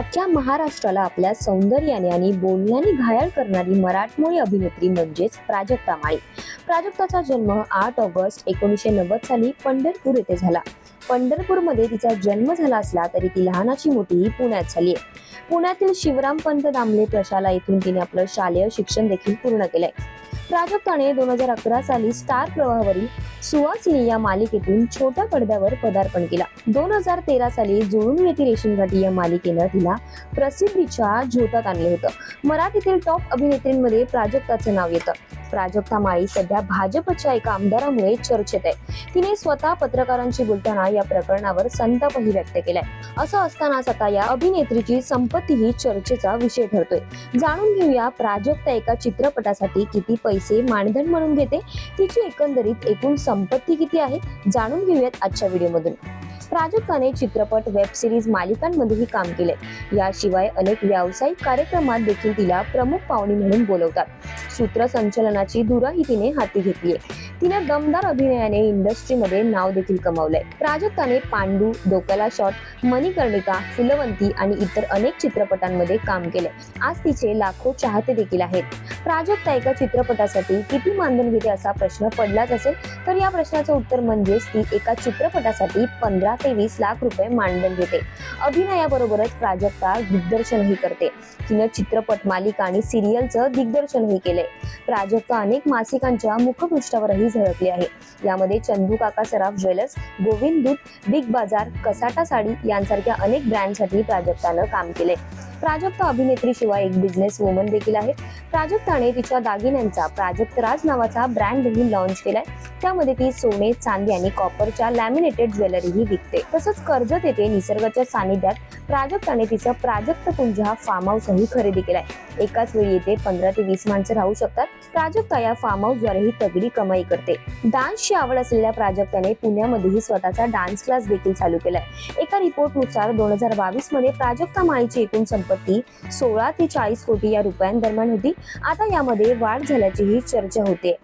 अख्ख्या महाराष्ट्राला आपल्या सौंदर्याने आणि बोलण्याने घायाळ करणारी मराठमोळी अभिनेत्री म्हणजेच प्राजक्ता माळी. प्राजक्ताचा जन्म आठ ऑगस्ट एकोणीसशे नव्वद साली पंढरपूर येथे झाला. पंढरपूरमध्ये तिचा जन्म झाला असला तरी ती लहानाची मोठी पुण्यात झाली आहे. पुण्यातील शिवरामपंत दामले प्रशाला येथून तिने आपलं शालेय शिक्षण देखील पूर्ण केलंय. प्राजक्ताने दोन हजार अकरा साली स्टार प्रवाहावरील सुवासिनी या मालिकेतून छोट्या पडद्यावर पदार्पण केला. दोन हजार तेरा साली जुळून येथे रेशीमघाटी या मालिकेनं तिला प्रसिद्धीच्या झोतात आणले होतं. मराठीतील टॉप अभिनेत्रींमध्ये प्राजक्ताचं नाव येतं. प्राजक्ता माळी सध्या भाजपच्या एका आमदारामुळे चर्चेत आहे. तिने स्वतः पत्रकारांशी बोलताना या प्रकरणावर संतापही व्यक्त केलाय. असं असतानाच आता या अभिनेत्रीची संपत्ती ही चर्चेचा विषय ठरतोय. जाणून घेऊया प्राजक्ता एका चित्रपटासाठी किती पैसे मानधन म्हणून घेते. तिची एकंदरीत एकूण संपत्ती किती आहे? जाणून घेऊयात आजच्या व्हिडिओमधून. प्राजक्ताने चित्रपट वेब सिरीज मालिकांमध्येही काम केले. याशिवाय अनेक व्यावसायिक कार्यक्रमात देखील तिला प्रमुख पाहुणी म्हणून बोलवतात. सूत्रसंचलनाची धुराही तिने हाती घेतलीये. तिने दमदार अभिनयाने इंडस्ट्रीमध्ये नाव देखील कमावलंय. प्राजक्ताने पांडू डोकला शॉट मणिकर्णिका फुलवंती आणि इतर अनेक चित्रपटांमध्ये काम केले आज तिचे लाखो चाहते देखील आहेत. प्राजक्ता एका चित्रपटासाठी किती मानधन घेते असा प्रश्न पडलाच असेल तर या प्रश्नाचं उत्तर म्हणजेच ती एका चित्रपटासाठी पंधरा ते वीस लाख रुपये मानधन घेते. अभिनयाबरोबरच प्राजक्ता दिग्दर्शनही करते. तिनं चित्रपट मालिका आणि सिरियलचं दिग्दर्शनही केलंय. प्राजक्ता अनेक मासिकांच्या मुखपृष्ठावरही झळकली आहे. यामध्ये चंदू काका सराफ ज्वेलर्स गोविंद दूत बिग बाजार कसाटा साडी यांसारख्या अनेक ब्रँडसाठी प्राजक्तानं काम केले प्राजक्ता अभिनेत्री शिवाय एक बिझनेस वुमन देखील आहे प्राजक्ताने तिच्या दागिन्यांचा प्राजक्त राज नावाचा ब्रँडही लॉन्च केलाय. त्यामध्ये ती सोने चांदी आणि कॉपरच्या लॅमिनेटेड ज्वेलरीही विकते. तसंच कर्जत येथे निसर्गाच्या सानिध्यात प्राजक्ताने तिचं प्राजक्त कुंज हा फार्म हाऊसही खरेदी केलाय. एकाच वेळी येथे पंधरा ते वीस माणसं राहू शकतात. प्राजक्ता या फार्म हाऊसद्वारेही तगडी कमाई करते. डान्सची आवड असलेल्या प्राजक्ताने पुण्यामध्येही स्वतःचा डान्स क्लास देखील चालू केलाय. एका रिपोर्टनुसार दोन हजार बावीसमध्ये प्राजक्ता माळीची एकूण संपत्ती सोळा ते चाळीस कोटी या रुपयांदरम्यान होती. आता यामध्ये वाढ झाल्याचीही चर्चा होते.